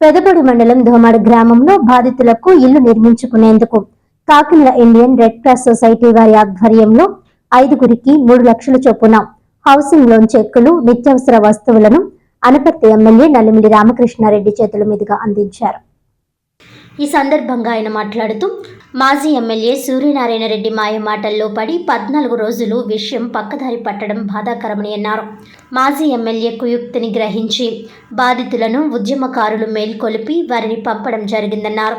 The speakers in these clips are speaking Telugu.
పెదపొడి మండలం ధోమాడ గ్రామంలో బాధితులకు ఇల్లు నిర్మించుకునేందుకు Kakinada Indian red cross society వారి ఆధ్వర్యంలో ఐదుగురికి మూడు లక్షల చొప్పున హౌసింగ్ లోన్ చెక్కులు నిత్యావసర వస్తువులను అనపర్తి ఎమ్మెల్యే నల్లిమిలి రామకృష్ణారెడ్డి చేతుల మీదుగా అందించారు. ఈ సందర్భంగా ఆయన మాట్లాడుతూ మాజీ ఎమ్మెల్యే సూర్యనారాయణ రెడ్డి మాయ మాటల్లో పడి పద్నాలుగు రోజులు విషయం పక్కదారి పట్టడం బాధాకరమని అన్నారు. మాజీ ఎమ్మెల్యే కుయుక్తిని గ్రహించి బాధితులను ఉద్యమకారులు మేల్కొలిపి వారిని పంపడం జరిగిందన్నారు.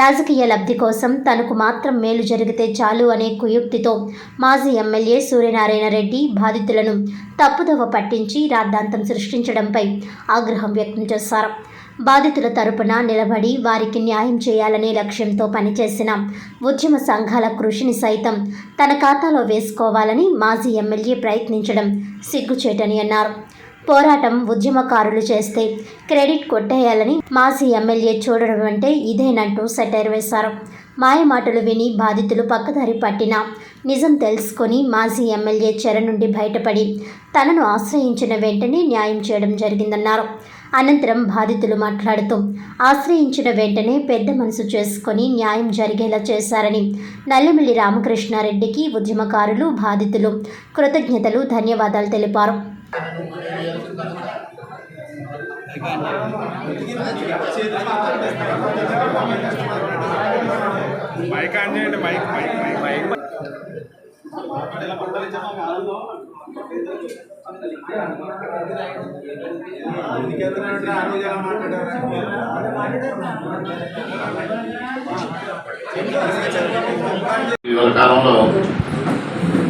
రాజకీయ లబ్ధి కోసం తనకు మాత్రం మేలు జరిగితే చాలు అనే కుయుక్తితో మాజీ ఎమ్మెల్యే సూర్యనారాయణ రెడ్డి బాధితులను తప్పుదవ పట్టించి రాద్ధాంతం సృష్టించడంపై ఆగ్రహం వ్యక్తం చేశారు. బాధితుల తరపున నిలబడి వారికి న్యాయం చేయాలనే లక్ష్యంతో పనిచేసిన ఉద్యమ సంఘాల కృషిని సైతం తన ఖాతాలో వేసుకోవాలని మాజీ ఎమ్మెల్యే ప్రయత్నించడం సిగ్గుచేటని అన్నారు. పోరాటం ఉద్యమకారులు చేస్తే క్రెడిట్ కొట్టేయాలని మాజీ ఎమ్మెల్యే చూడడం అంటే ఇదేనంటూ సెటైర్ వేశారు. మాయమాటలు విని బాధితులు పక్కదారి పట్టిన నిజం తెలుసుకొని మాజీ ఎమ్మెల్యే చెర నుండి బయటపడి తనను ఆశ్రయించిన వెంటనే న్యాయం చేయడం జరిగిందన్నారు. అనంతరం బాధితులు మాట్లాడుతూ ఆశ్రయించిన వెంటనే పెద్ద మనసు చేసుకొని న్యాయం జరిగేలా చేశారని నల్లమిల్లి రామకృష్ణారెడ్డికి ఉద్యమకారులు బాధితులు కృతజ్ఞతలు ధన్యవాదాలు తెలిపారు. మైక్ ఆన్ చేయండి మైక్ మైక్ మైక్ మైక్. ఇవాళ కాలంలో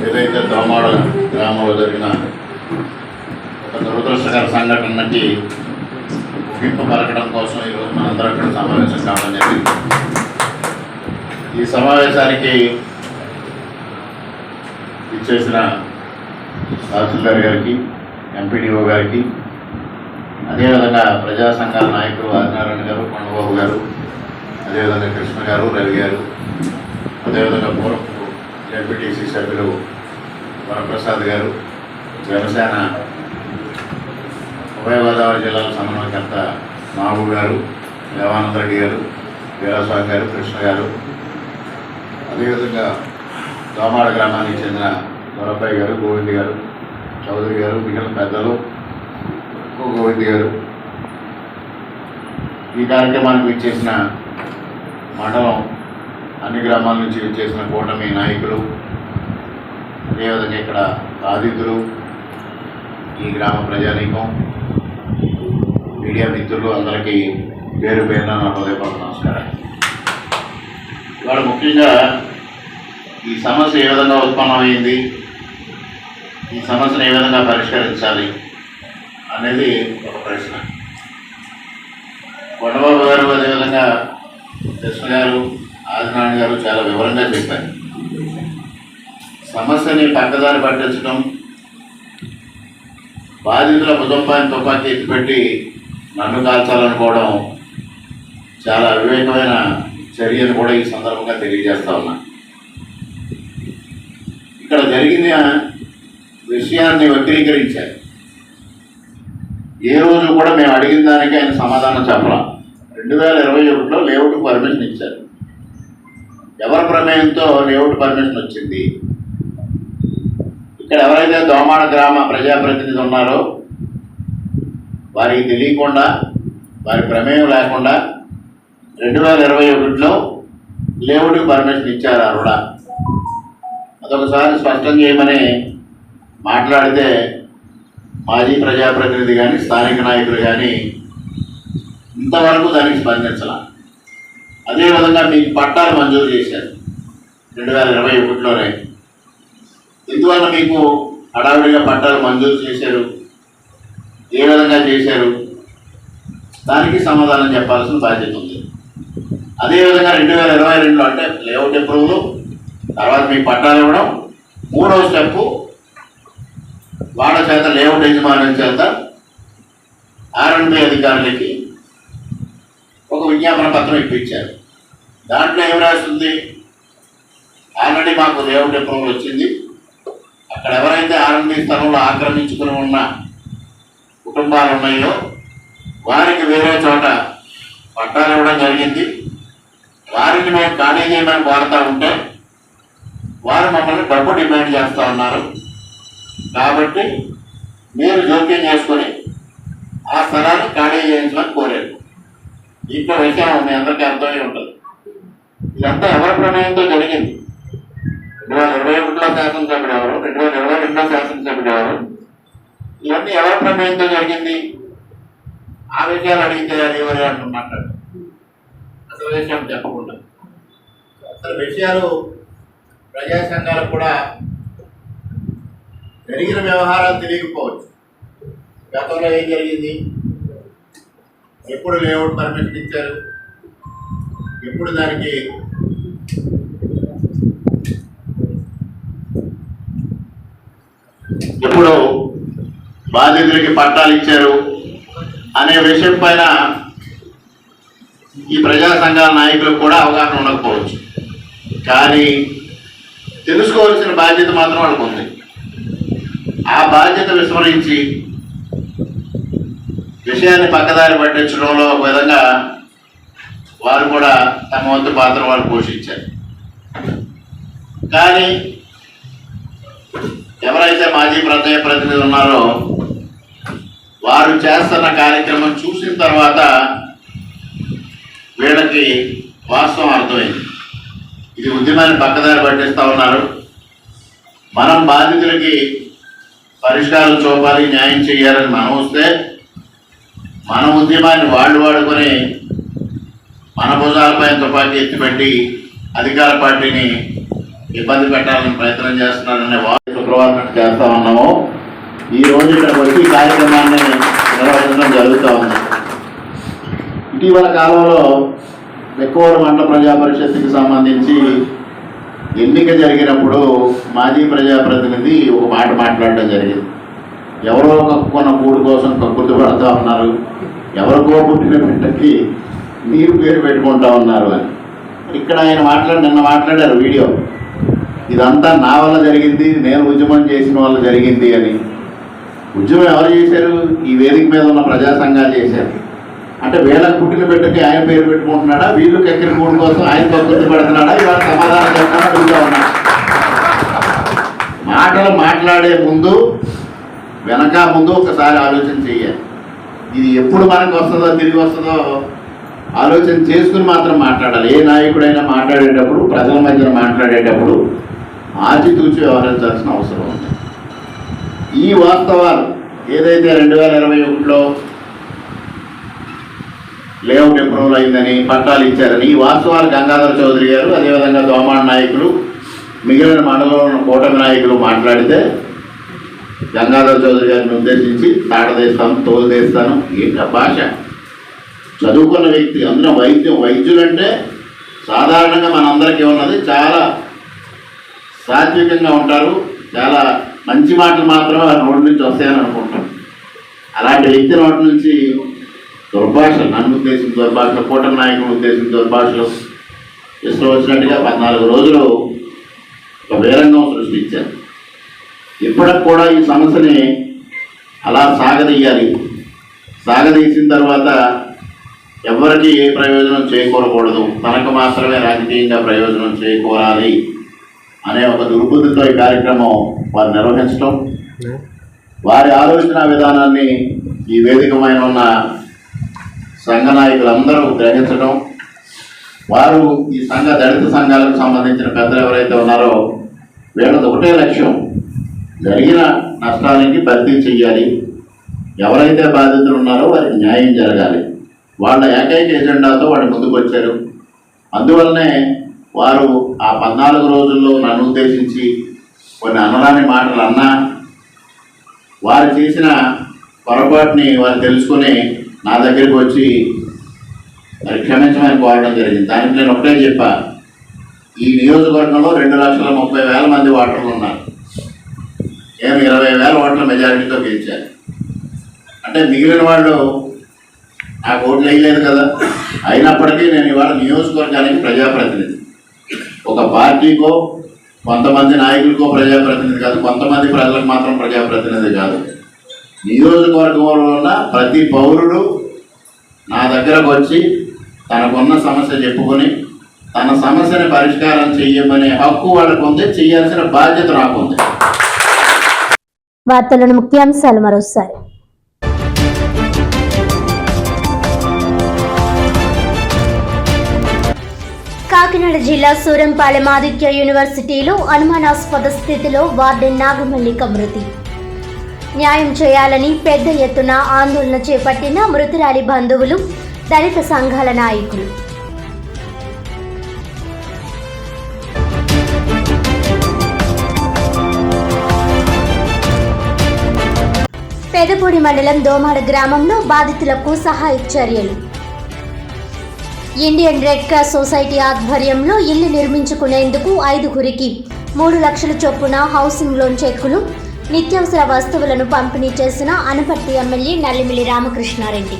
ఏదైతే దోమాడ గ్రామంలో జరిగిన ఒక దురదృష్టకర సంఘటనకి ముగింపు పలకడం కోసం ఈరోజు మనందరం ఇక్కడ సమావేశం కావాలని జరిగింది. ఈ సమావేశానికి ఇచ్చేసిన తహసీల్దార్ గారికి ఎంపీడీఓ గారికి అదేవిధంగా ప్రజా సంఘాల నాయకులు ఆదినారాయణ గారు కొండబాబు గారు అదేవిధంగా కృష్ణ గారు రవి గారు అదేవిధంగా పూర్వపు ఎంపీటీసీ సభ్యులు వరప్రసాద్ గారు జనసేన ఉభయ గోదావరి జిల్లాల సమన్వయకర్త మాబు గారు దేవానంద రెడ్డి గారు వీరాస్వామి గారు కృష్ణ గారు అదేవిధంగా దోమాడ గ్రామానికి చెందిన వరబాయి గారు గోవింద్ గారు చౌదరి గారు మిగిలిన పెద్దలు గోవింద్ గారు. ఈ కార్యక్రమానికి ఇచ్చేసిన మండలం అన్ని గ్రామాల నుంచి వచ్చేసిన కూటమి నాయకులు అదేవిధంగా ఇక్కడ బాధితులు ఈ గ్రామ ప్రజానీకం మీడియా మిత్రులు అందరికీ పేరు పేరున నా హృదయపూర్వక నమస్కారం ఇవాళ ముఖ్యంగా ఈ సమస్య ఏ విధంగా ఉత్పన్నమైంది? ఈ సమస్యను ఏ విధంగా పరిష్కరించాలి అనేది ఒక ప్రశ్న. కొండబాబు గారు అదేవిధంగా కృష్ణ గారు ఆదినారాయణ గారు చాలా వివరంగా చెప్పారు. సమస్యని పక్కదారి పట్టించడం బాధితుల భుజంపాన్ని తుపాకీ ఎత్తిపెట్టి నన్ను కాల్చాలనుకోవడం చాలా అవివేకమైన చర్యను కూడా ఈ సందర్భంగా తెలియజేస్తా ఉన్నా. ఇక్కడ జరిగిన విషయాన్ని వక్రీకరించారు. ఏ రోజు కూడా మేము అడిగిన దానికి ఆయన సమాధానం చెప్పడం రెండు వేల ఇరవై ఒకటిలో లేఅవుట్ పర్మిషన్ ఇచ్చారు. ఎవరి ప్రమేయంతో లేఅవుట్ పర్మిషన్ వచ్చింది? ఇక్కడ ఎవరైతే దోమాడ గ్రామ ప్రజాప్రతినిధి ఉన్నారో వారికి తెలియకుండా వారి ప్రమేయం లేకుండా రెండు వేల ఇరవై ఒకటిలో లేఅవుట్ పర్మిషన్ ఇచ్చారు అరుడా అదొకసారి స్పష్టం చేయమని మాట్లాడితే మాజీ ప్రజాప్రతినిధి కానీ స్థానిక నాయకులు కానీ ఇంతవరకు దానికి స్పందించాల. అదేవిధంగా మీకు పట్టాలు మంజూరు చేశారు. రెండు వేల ఇరవై ఒకటిలోనే. ఎందువల్ల మీకు హడావిడిగా పట్టాలు మంజూరు చేశారు. ఏ విధంగా చేశారు? దానికి సమాధానం చెప్పాల్సిన బాధ్యత ఉంది. అదేవిధంగా రెండు వేల ఇరవై రెండులో అంటే లేఅవుట్ అప్రూవల్ తర్వాత మీకు పట్టాలు ఇవ్వడం మూడవ స్టెప్పు వాళ్ళ చేత లేఅవుట్ యజమానుల చేత ఆర్ఎండ్బి అధికారులకి ఒక విజ్ఞాపన పత్రం ఇప్పించారు. దాంట్లో ఏం రాస్తుంది ఆల్రెడీ మాకు లేఅవుట్ అప్రూవల్ వచ్చింది. అక్కడ ఎవరైతే ఆర్ఎండ్బి స్థలంలో ఆక్రమించుకుని ఉన్న కుటుంబాలు ఉన్నాయో వారికి వేరే చోట పట్టాలు ఇవ్వడం జరిగింది. వారిని మేము ఖాళీ చేయడానికి వాడుతూ ఉంటే వారు మమ్మల్ని డబ్బు డిమాండ్ చేస్తూ ఉన్నారు. కాబట్టి మీరు జోక్యం చేసుకొని ఆ స్థలాన్ని ఖాళీ చేయించమని కోరారు. ఇంకో విషయం మీ అందరికీ అర్థమై ఉంటుంది. ఇదంతా ఎవరి ప్రమేయంతో జరిగింది? రెండు వేల ఇరవై ఒకటిలో శాసనసభ్యుడు ఎవరు? రెండు వేల ఇరవై రెండులో శాసనసభ్యుడు ఎవరు? ఇవన్నీ ఎవరి ప్రమేయంతో జరిగింది? ఆ విషయాలు అడిగితే అది ఎవరు అంటున్నట్టు అసలు విషయం చెప్పకుండా. అసలు విషయాలు ప్రజా సంఘాలు కూడా జరిగిన వ్యవహారాలు తెలియకపోవచ్చు. గతంలో ఏం జరిగింది? ఎప్పుడు లేఅవుట్ పర్మిషన్ ఇచ్చారు? ఎప్పుడు దానికి ఎప్పుడు బాధితులకి పట్టాలు ఇచ్చారు అనే విషయం పైన ఈ ప్రజా సంఘాల నాయకులకు కూడా అవగాహన ఉండకపోవచ్చు. కానీ తెలుసుకోవాల్సిన బాధ్యత మాత్రం వాళ్ళకు ఉంది ఆ బాధ్యత విస్మరించి విషయాన్ని పక్కదారి పట్టించడంలో ఒక విధంగా వారు కూడా తమ వంతు పాత్ర వారు పోషించారు. కానీ ఎవరైతే మాజీ ప్రజా ప్రతినిధులు ఉన్నారో వారు చేస్తున్న కార్యక్రమం చూసిన తర్వాత వీళ్ళకి వాస్తవం అర్థమైంది. ఇది ఉద్యమాన్ని పక్కదారి పట్టిస్తా ఉన్నారు. మనం బాధితులకి పరిష్కారం చూపాలి న్యాయం చేయాలని మనం వస్తే మన ఉద్యమాన్ని వాళ్ళు వాడుకొని మన భుజాలపై తుపాకీ ఎత్తిపెట్టి అధికార పార్టీని ఇబ్బంది పెట్టాలని ప్రయత్నం చేస్తున్నారనే వారు శుక్రవారం చేస్తా ఉన్నాము. ఈ రోజు ఇక్కడ వచ్చి ఈ కార్యక్రమాన్ని నిర్వహించడం జరుగుతూ ఉంది. ఇటీవల కాలంలో ఎక్కువ మండల ప్రజా పరిషత్కి సంబంధించి ఎన్నిక జరిగినప్పుడు మాజీ ప్రజాప్రతినిధి ఒక మాట మాట్లాడడం జరిగింది. ఎవరో కక్కున్న కూడు కోసం కక్కుర్తి పడుతూ ఉన్నారు. ఎవరికో పుట్టిన బిడ్డకి మీరు పేరు పెట్టుకుంటా ఉన్నారు అని. ఇక్కడ ఆయన మాట్లాడి నిన్న మాట్లాడారు వీడియో. ఇదంతా నా వల్ల జరిగింది నేను ఉద్యమం చేసిన వల్ల జరిగింది అని. ఉద్యమం ఎవరు చేశారు? ఈ వేదిక మీద ఉన్న ప్రజా సంఘాలు చేశారు. అంటే వీళ్ళకి పుట్టిన బిడ్డకి ఆయన పేరు పెట్టుకుంటున్నాడా? వీళ్ళు కక్కిన మూడు కోసం ఆయన కక్కుర్తి పడుతున్నాడా? ఇవాళ సమాధానం చెప్పాలని అడుగుతా మాటలు మాట్లాడే ముందు వెనక ముందు ఒకసారి ఆలోచన చెయ్యాలి. ఇది ఎప్పుడు మనకు వస్తుందో తిరిగి వస్తుందో ఆలోచన చేసుకుని మాత్రం మాట్లాడాలి. ఏ నాయకుడైనా మాట్లాడేటప్పుడు ప్రజల మధ్యన మాట్లాడేటప్పుడు ఆచితూచి వ్యవహరించాల్సిన అవసరం ఉంది. ఈ వాస్తవాలు ఏదైతే రెండు వేల ఇరవై ఒకటిలో లేఅవుట్ ఇంప్రూవ్ అయిందని పట్టాలు ఇచ్చారని ఈ వాస్తవాలు గంగాధర చౌదరి గారు అదేవిధంగా దోమాన్ నాయకులు మిగిలిన మండలంలో ఉన్న కూటమి నాయకులు మాట్లాడితే గంగాధర చౌదరి గారిని ఉద్దేశించి తాడదేస్తాను తోలుదేస్తాను ఏంట భాష? చదువుకున్న వ్యక్తి అందులో వైద్యం వైద్యులంటే సాధారణంగా మనందరికీ ఉన్నది చాలా సాత్వికంగా ఉంటారు చాలా మంచి మాటలు మాత్రమే వారి నోటి నుంచి వస్తాయని అనుకుంటాం. అలాంటి వ్యక్తి నోటి నుంచి దుర్భాషలు నన్ను ఉద్దేశించిన దుర్భాషలు కూటమి నాయకులు ఉద్దేశించిన దుర్భాషలు. ఇష్టం వచ్చినట్టుగా పద్నాలుగు రోజులు ఒక వేరంగం సృష్టించారు. ఇప్పటికి కూడా ఈ సమస్యని అలా సాగదీయాలి. సాగదీసిన తర్వాత ఎవరికి ఏ ప్రయోజనం చేకూరకూడదు. తనకు మాత్రమే రాజకీయంగా ప్రయోజనం చేకూరాలి అనే ఒక దుర్బుద్ధితో ఈ కార్యక్రమం వారు నిర్వహించడం వారి ఆలోచన విధానాన్ని ఈ వేదికమైన ఉన్న సంఘ నాయకులందరూ గ్రహించడం వారు ఈ సంఘ దళిత సంఘాలకు సంబంధించిన పెద్దలు ఎవరైతే ఉన్నారో వీళ్ళది ఒకటే లక్ష్యం. జరిగిన నష్టానికి భర్తీ చెయ్యాలి. ఎవరైతే బాధితులు ఉన్నారో వారికి న్యాయం జరగాలి. వాళ్ళ ఏకైక ఎజెండాతో వాళ్ళు ముందుకు వచ్చారు అందువల్లనే వారు ఆ పద్నాలుగు రోజుల్లో నన్ను ఉద్దేశించి కొన్ని అనరాని మాటలు అన్నా వారు చేసిన పొరపాటుని వారు తెలుసుకుని నా దగ్గరికి వచ్చి మరి క్షమించమని కోరడం జరిగింది. దానికి నేను ఒకటే చెప్పా. ఈ నియోజకవర్గంలో రెండు లక్షల ముప్పై వేల మంది ఓటర్లు ఉన్నారు. నేను ఇరవై వేల ఓట్ల మెజారిటీతో గెలిచాను. అంటే మిగిలిన వాళ్ళు నాకు ఓట్లు వేయలేదు కదా. అయినప్పటికీ నేను ఇవాళ నియోజకవర్గానికి ప్రజాప్రతినిధి. ఒక పార్టీకో కొంతమంది నాయకులకో ప్రజాప్రతినిధి కాదు. కొంతమంది ప్రజలకు మాత్రం ప్రజాప్రతినిధి కాదు. నియోజకవర్గంలో ఉన్న ప్రతి పౌరుడు నా దగ్గరకు వచ్చి తనకున్న సమస్య చెప్పుకొని తన సమస్యని పరిష్కారం చెయ్యమనే హక్కు వాళ్ళకు ఉంది చేయాల్సిన బాధ్యత నాకు ఉంది వార్తలను ముఖ్యాంశాలు మరోసారి. కాకినాడ జిల్లా సూరంపాలెం ఆదిత్య యూనివర్సిటీలో అనుమానాస్పద స్థితిలో వార్డెన్ నాగమల్లిక మృతి. న్యాయం చేయాలని పెద్ద ఎత్తున ఆందోళన చేపట్టిన మృతురాలి బంధువులు దళిత సంఘాల నాయకులు. పెదపూడి మండలం దోమాడ గ్రామంలో బాధితులకు సహాయ చర్యలు. ఇండియన్ రెడ్ క్రాస్ సొసైటీ ఆధ్వర్యంలో ఇల్లు నిర్మించుకునేందుకు ఐదుగురికి మూడు లక్షల చొప్పున హౌసింగ్ లోన్ చెక్కులు నిత్యావసర వస్తువులను పంపిణీ చేసిన అనపర్తి ఎమ్మెల్యే నల్లిమిల్లి రామకృష్ణారెడ్డి.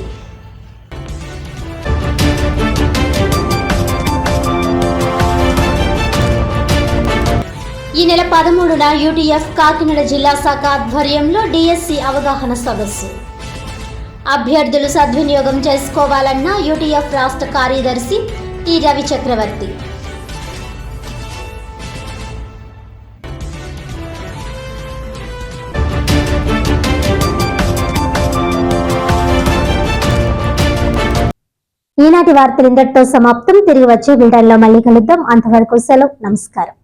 ఈ నెల పదమూడున యూటీఎఫ్ కాకినాడ జిల్లా శాఖ ఆధ్వర్యంలో డిఎస్సి అవగాహన సదస్సు. అభ్యర్థులు సద్వినియోగం చేసుకోవాలన్న యూటీఎఫ్ రాష్ట్ర కార్యదర్శి టి రవి చక్రవర్తి ఈనాటి వార్తలు ఇంతటితో సమాప్తం. తిరిగి వచ్చే వీడియోలో మళ్ళీ కలుద్దాం. అంతవరకు సెలవు. నమస్కారం.